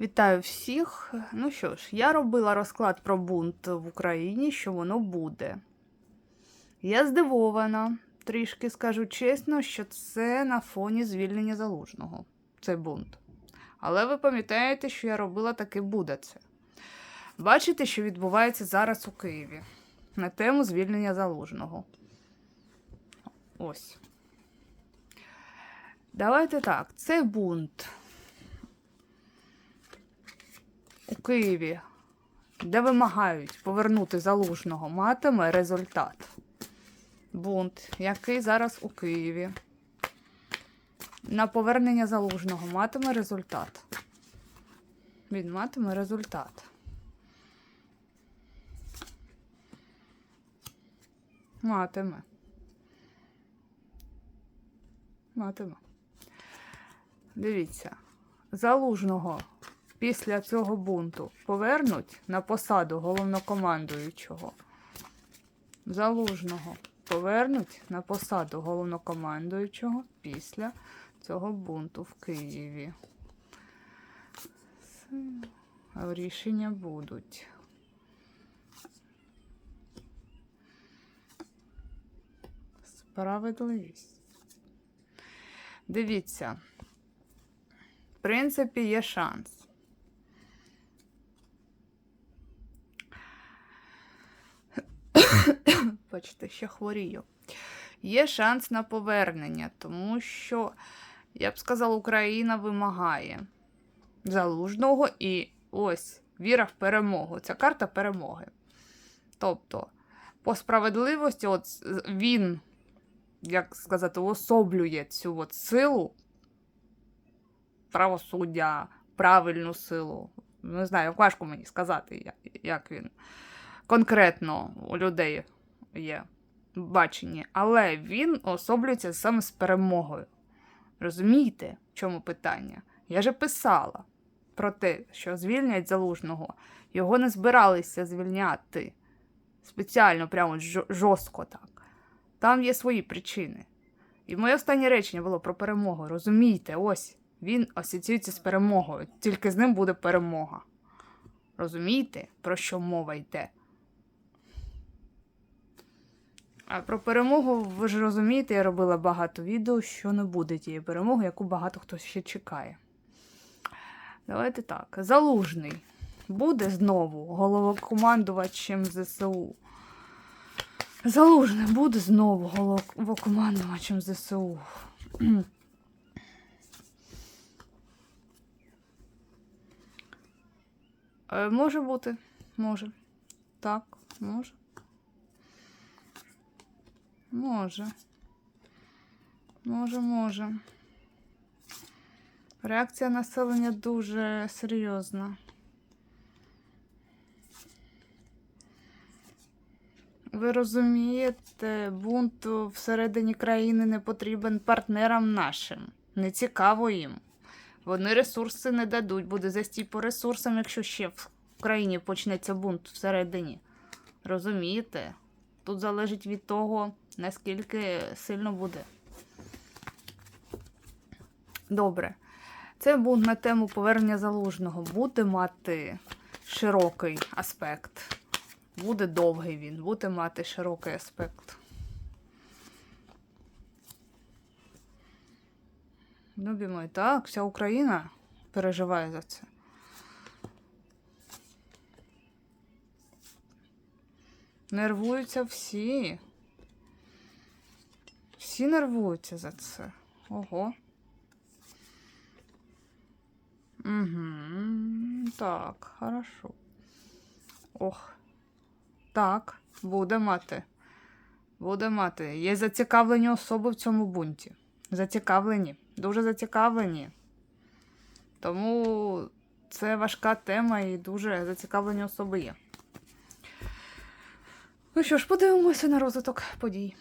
Вітаю всіх. Ну що ж, я робила розклад про бунт в Україні, що воно буде. Я здивована, трішки скажу чесно, що це на фоні звільнення залужного. Це бунт. Але ви пам'ятаєте, що я робила таки буде це. Бачите, що відбувається зараз у Києві на тему звільнення залужного. Ось. Давайте так, це бунт у Києві, де вимагають повернути залужного, матиме результат. Бунт, який зараз у Києві. На повернення залужного матиме результат. Він матиме результат. Матиме. Матиме. Дивіться, залужного після цього бунту повернуть на посаду головнокомандуючого. Залужного повернуть на посаду головнокомандуючого після цього бунту в Києві. Рішення будуть. Справедливість. Дивіться. В принципі, є шанс. Бачите, ще хворію. Є шанс на повернення, тому що, я б сказала, Україна вимагає залужного і ось віра в перемогу. Це карта перемоги. Тобто, по справедливості, от він, як сказати, уособлює цю от силу правосуддя, правильну силу. Не знаю, важко мені сказати, як він конкретно у людей є бачення, але він особлюється саме з перемогою. Розумієте, в чому питання? Я же писала про те, що звільнять залужного. Його не збиралися звільняти спеціально, прямо жорстко так. Там є свої причини. І моє останнє речення було про перемогу. Розумієте, ось він асоціюється з перемогою. Тільки з ним буде перемога. Розумієте, про що мова йде? А про перемогу, ви ж розумієте, я робила багато відео, що не буде тієї перемоги, яку багато хто ще чекає. Давайте так. Залужний буде знову головокомандувачем ЗСУ. Залужний буде знову головокомандувачем ЗСУ. Е, Може бути, може. Так, може. Може. Може, може. Реакція населення дуже серйозна. Ви розумієте, бунт всередині країни не потрібен партнерам нашим. Не цікаво їм. Вони ресурси не дадуть, буде застій по ресурсам, якщо ще в країні почнеться бунт всередині. Розумієте? Тут залежить від того, наскільки сильно буде. Добре. Це бунт на тему повернення залужного буде мати широкий аспект. Буде довгий він, буде мати широкий аспект. Любі мої, так, вся Україна переживає за це. Нервуються всі. Всі нервуються за це. Ого. Угу. Так, хорошо. Ох. Так, буде мати. Буде мати. Є зацікавлені особи в цьому бунті. Зацікавлені. Дуже зацікавлені. Тому це важка тема і дуже зацікавлені особи є. Ну що ж, подивимося на розвиток подій.